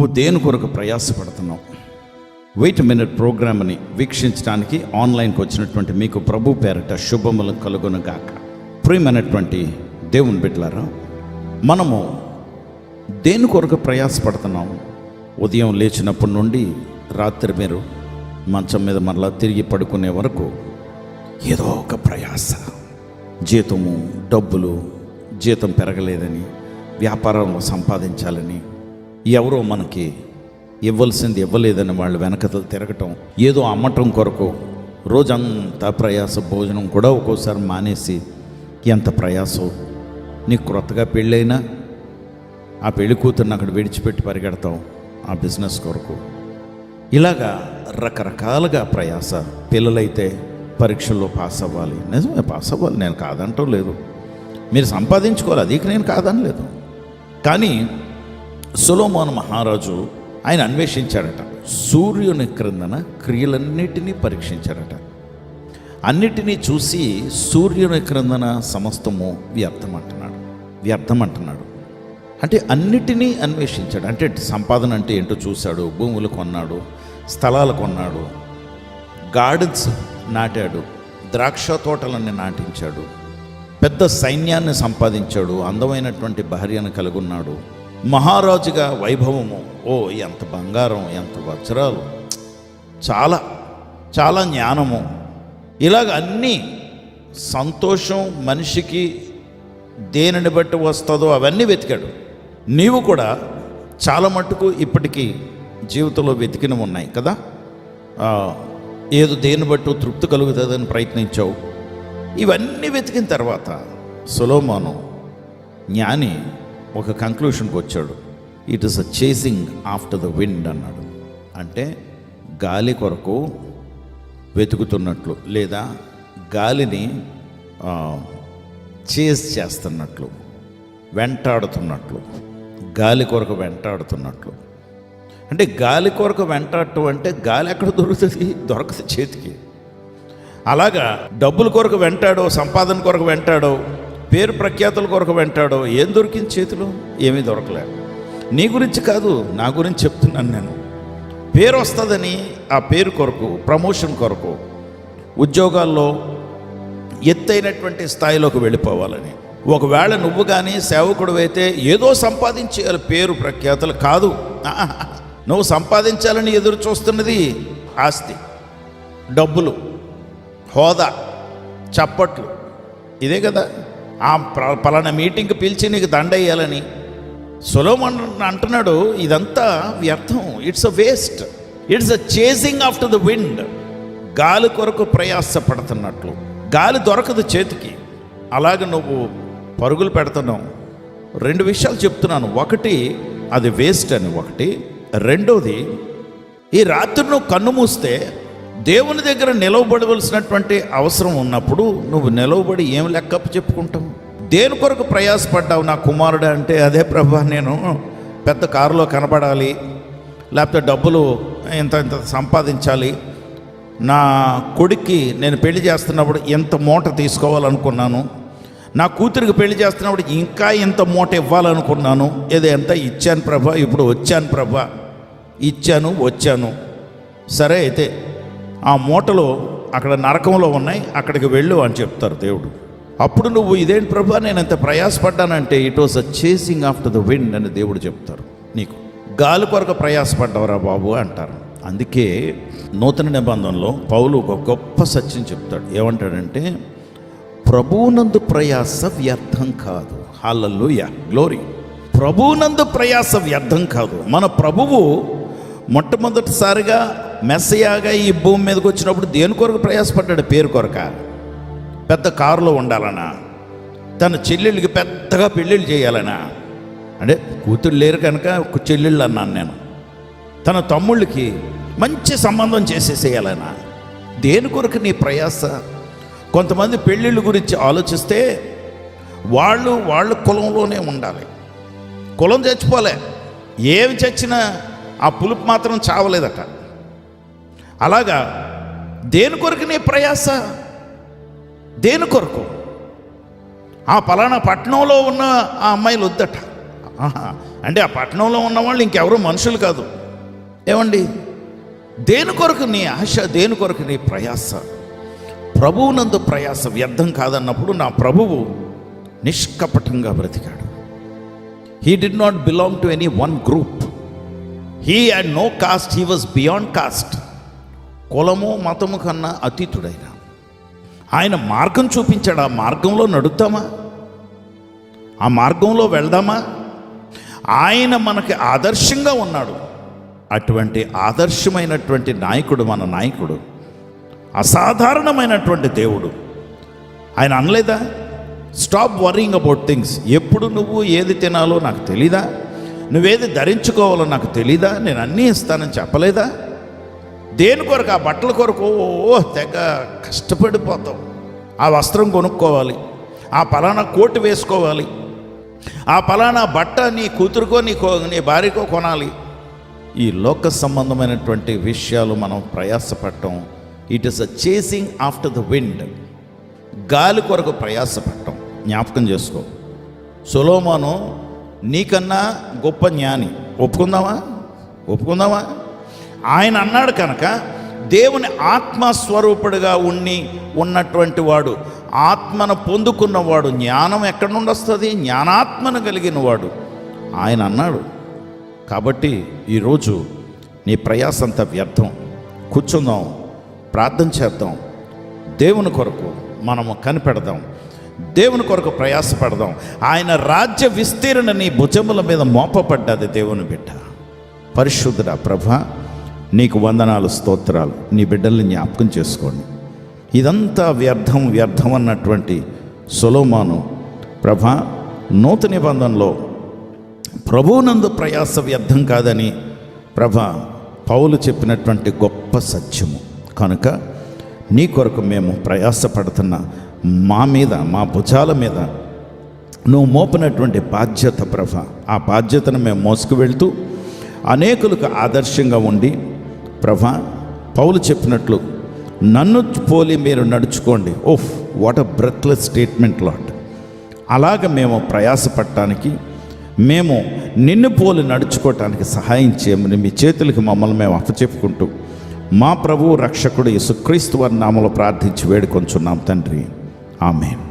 నువ్వు దేని కొరకు ప్రయాసపడుతున్నావు? వెయిట్ మినిట్ ప్రోగ్రామ్ని వీక్షించడానికి ఆన్లైన్కి వచ్చినటువంటి మీకు ప్రభు పేరట శుభములు కలుగునుగాక. ప్రియమైనటువంటి దేవుని బిడ్డలారా మనము దేని కొరకు ప్రయాసపడుతున్నాం ఉదయం లేచినప్పటి నుండి రాత్రి మీరు మంచం మీద మరలా తిరిగి పడుకునే వరకు ఏదో ఒక ప్రయాస. జీతము డబ్బులు జీతం పెరగలేదని వ్యాపారంలో సంపాదించాలని ఎవరో మనకి ఇవ్వాల్సింది ఇవ్వలేదని వాళ్ళు వెనకతలు తిరగటం ఏదో అమ్మటం కొరకు రోజంతా ప్రయాస భోజనం కూడా ఒక్కోసారి మానేసి ఎంత ప్రయాసం. నీకు క్రొత్తగా పెళ్ళైనా ఆ పెళ్ళి కూతుర్ని అక్కడ విడిచిపెట్టి పరిగెడతాం ఆ బిజినెస్ కొరకు. ఇలాగా రకరకాలుగా ప్రయాస పిల్లలైతే పరీక్షల్లో పాస్ అవ్వాలి నిజమే పాస్ అవ్వాలి నేను కాదంటం లేదు. మీరు సంపాదించుకోవాలి. అది నేను కాదనలేదు కానీ సులోమోన్ మహారాజు ఆయన అన్వేషించాడట. సూర్యుని క్రిందన క్రియలన్నిటినీ పరీక్షించాడట. అన్నిటినీ చూసి సూర్యుని క్రిందన సమస్తము వ్యర్థం అంటున్నాడు వ్యర్థం అంటున్నాడు అంటే అన్నిటినీ అన్వేషించాడు. అంటే సంపాదన అంటే ఏంటో చూశాడు భూములు కొన్నాడు స్థలాలు కొన్నాడు గార్డెన్స్ నాటాడు ద్రాక్ష తోటలన్నీ నాటించాడు పెద్ద సైన్యాన్ని సంపాదించాడు అందమైనటువంటి భార్యను కలుగున్నాడు మహారాజుగా వైభవము. ఓ ఎంత బంగారం ఎంత వజ్రాలు. చాలా చాలా జ్ఞానము. ఇలాగ అన్నీ సంతోషం మనిషికి దేనిని బట్టి వస్తుందో అవన్నీ వెతికాడు. నీవు కూడా చాలా మట్టుకు ఇప్పటికీ జీవితంలో వెతికిన ఉన్నాయి కదా? ఏదో దేని బట్టి తృప్తి కలుగుతుందని ప్రయత్నించావు. ఇవన్నీ వెతికిన తర్వాత సులోమాను జ్ఞాని ఒక కంక్లూషన్కి వచ్చాడు. It is a chasing after the wind అన్నాడు. అంటే గాలి కొరకు వెతుకుతున్నట్లు లేదా గాలిని చేజ్ చేస్తున్నట్లు వెంటాడుతున్నట్లు గాలి కొరకు వెంటాడుతున్నట్లు. అంటే గాలి కొరకు వెంటాడటం అంటే గాలి ఎక్కడ దొరుకుతుంది? దొరకదు చేతికి. అలాగా డబ్బుల కొరకు వెంటాడో సంపాదన కొరకు వెంటాడో పేరు ప్రఖ్యాతుల కొరకు వెంటాడో ఏం దొరికింది చేతిలో? ఏమీ దొరకలే. నీ గురించి కాదు నా గురించి చెప్తున్నాను నేను. పేరు వస్తుందని ఆ పేరు కొరకు ప్రమోషన్ కొరకు ఉద్యోగాల్లో ఎత్తైనటువంటి స్థాయిలోకి వెళ్ళిపోవాలని. ఒకవేళ నువ్వు కానీ సేవకుడు అయితే ఏదో సంపాదించేయాలి పేరు ప్రఖ్యాతలు కాదు. ఆహా. నువ్వు సంపాదించాలని ఎదురు చూస్తున్నది ఆస్తి డబ్బులు హోదా చప్పట్లు. ఇదే కదా ఆ పలానా మీటింగ్కి పిలిచి నీకు దండ వేయాలని సులోమన్ అంటున్నాడు ఇదంతా వ్యర్థం. It's a waste it's a chasing after the wind గాలి కొరకు ప్రయాసపడుతున్నట్లు. గాలి దొరకదు చేతికి. అలాగే నువ్వు పరుగులు పెడుతున్నావు. రెండు విషయాలు చెప్తున్నాను. ఒకటి అది వేస్ట్ అని. ఒకటి రెండోది ఈ రాత్రి నువ్వు కన్ను మూస్తే దేవుని దగ్గర నిలవబడవలసినటువంటి అవసరం ఉన్నప్పుడు నువ్వు నిలవబడి ఏం లెక్కప్ప చెప్పుకుంటావు? దేని కొరకు ప్రయాసపడ్డావు నా కుమారుడు అంటే అదే ప్రభా నేను పెద్ద కారులో కనపడాలి లేకపోతే డబ్బులు ఇంత ఇంత సంపాదించాలి నా కొడుక్కి నేను పెళ్ళి చేస్తున్నప్పుడు ఎంత మూట తీసుకోవాలనుకున్నాను నా కూతురికి పెళ్ళి చేస్తున్నప్పుడు ఇంకా ఇంత మూట ఇవ్వాలనుకున్నాను ఏదో ఎంత ఇచ్చాను ప్రభా ఇప్పుడు వచ్చాను ప్రభా ఇచ్చాను వచ్చాను. సరే అయితే ఆ మూటలు అక్కడ నరకంలో ఉన్నాయి అక్కడికి వెళ్ళు అని చెప్తారు దేవుడు. అప్పుడు నువ్వు ఇదేంటి ప్రభా నేను ఎంత ప్రయాసపడ్డానంటే it was a chasing after the wind అని దేవుడు చెప్తారు నీకు. గాలి కొరకు ప్రయాసపడ్డవరా బాబు అంటారు. అందుకే నూతన నిబంధనలో పౌలు ఒక గొప్ప సత్యం చెప్తాడు. ఏమంటాడంటే ప్రభువునందు ప్రయాస వ్యర్థం కాదు. హాలల్లుయ గ్లోరీ ప్రభువునందు ప్రయాస వ్యర్థం కాదు. మన ప్రభువు మొట్టమొదటిసారిగా మెస్సయాగా ఈ భూమి మీదకి వచ్చినప్పుడు దేని కొరకు ప్రయాసపడ్డాడు? పేరు కొరక. పెద్ద కారులో ఉండాలనా? తన చెల్లెళ్ళకి పెద్దగా పెళ్ళిళ్ళు చేయాలనా? అంటే కూతురు లేరు కనుక చెల్లెళ్ళు అన్నాను నేను. తన తమ్ముళ్ళకి మంచి సంబంధం చేసేసేయాలనా? దేని కొరకు నీ ప్రయాస? కొంతమంది పెళ్ళిళ్ళ గురించి ఆలోచిస్తే వాళ్ళు వాళ్ళ కులంలోనే ఉండాలి. కులం చచ్చిపోలే. ఏమి చచ్చినా ఆ పులుపు మాత్రం చావలేదట. అలాగా దేని కొరకు నీ ప్రయాస? దేని కొరకు? ఆ పలానా పట్టణంలో ఉన్న ఆ అమ్మాయిలు వద్దట. అంటే ఆ పట్టణంలో ఉన్న వాళ్ళు ఇంకెవరు మనుషులు కాదు. ఏమండి? దేని కొరకు నీ ఆశ దేని కొరకు నీ ప్రయాస? ప్రభువునందు ప్రయాస వ్యర్థం కాదన్నప్పుడు నా ప్రభువు నిష్కపటంగా బ్రతికాడు. He did not belong to any one group he and no caste he was beyond caste కులము మతము కన్నా అతీతుడైన. ఆయన మార్గం చూపించాడు? ఆ మార్గంలో నడుద్దామా? ఆ మార్గంలో వెళ్దామా? ఆయన మనకి ఆదర్శంగా ఉన్నాడు. అటువంటి ఆదర్శమైనటువంటి నాయకుడు మన నాయకుడు. అసాధారణమైనటువంటి దేవుడు. ఆయన అనలేదా? స్టాప్ వరింగ్ అబౌట్ థింగ్స్ ఎప్పుడు నువ్వు ఏది తినాలో నాకు తెలీదా? నువ్వేది ధరించుకోవాలో నాకు తెలీదా? నేను అన్నీ ఇస్తానని చెప్పలేదా? దేని కొరకు? ఆ బట్టల కొరకు ఓ తెగ కష్టపడిపోతాం. ఆ వస్త్రం కొనుక్కోవాలి. ఆ పలానా కోటు వేసుకోవాలి. ఆ పలానా బట్ట నీ కూతురుకో నీ కో నీ భార్యకో కొనాలి. ఈ లోక సంబంధమైనటువంటి విషయాలు మనం ప్రయాసపడటం it is a chasing after the wind గాలి కొరకు ప్రయాసపడటం. జ్ఞాపకం చేసుకో. సొలోమాను నీకన్నా గొప్ప జ్ఞాని. ఒప్పుకుందామా? ఒప్పుకుందామా? ఆయన అన్నాడు కనుక దేవుని ఆత్మస్వరూపుడుగా ఉండి ఉన్నటువంటి వాడు ఆత్మను పొందుకున్నవాడు జ్ఞానం ఎక్కడి నుండి వస్తుంది? జ్ఞానాత్మను కలిగిన వాడు. ఆయన అన్నాడు కాబట్టి ఈరోజు నీ ప్రయాస అంతా వ్యర్థం. కూర్చుందాం ప్రార్థన చేద్దాం. దేవుని కొరకు మనము కనిపెడదాం. దేవుని కొరకు ప్రయాసపడదాం. ఆయన రాజ్య విస్తీర్ణ నీ భుజముల మీద మోపబడ్డది దేవుని బిడ్డ. పరిశుద్ధుడా ప్రభా నీకు వందనాలు స్తోత్రాలు. నీ బిడ్డల్ని జ్ఞాపకం చేసుకోండి. ఇదంతా వ్యర్థం వ్యర్థం అన్నటువంటి సొలోమాను ప్రభా నూతన నిబంధనలో ప్రభువునందు ప్రయాస వ్యర్థం కాదని ప్రభ పౌలు చెప్పినటువంటి గొప్ప సత్యము. కనుక నీ కొరకు మేము ప్రయాసపడుతున్న మా మీద మా భుజాల మీద నువ్వు మోపినటువంటి బాధ్యత ప్రభ. ఆ బాధ్యతను మేము మోసుకు వెళ్తూ అనేకులకు ఆదర్శంగా ఉండి ప్రభా పౌలు చెప్పినట్లు నన్ను పోలి మీరు నడుచుకోండి. ఓఫ్ what a breathless statement lot అలాగ మేము ప్రయాసపడటానికి మేము నిన్ను పోలి నడుచుకోవటానికి సహాయం చేయమని మీ చేతులకి మమ్మల్ని మేము అప్పచెప్పుకుంటూ మా ప్రభువు రక్షకుడు యేసుక్రీస్తు వారి నామలో ప్రార్థించి వేడుకొంచున్నాం తండ్రి. ఆమెను.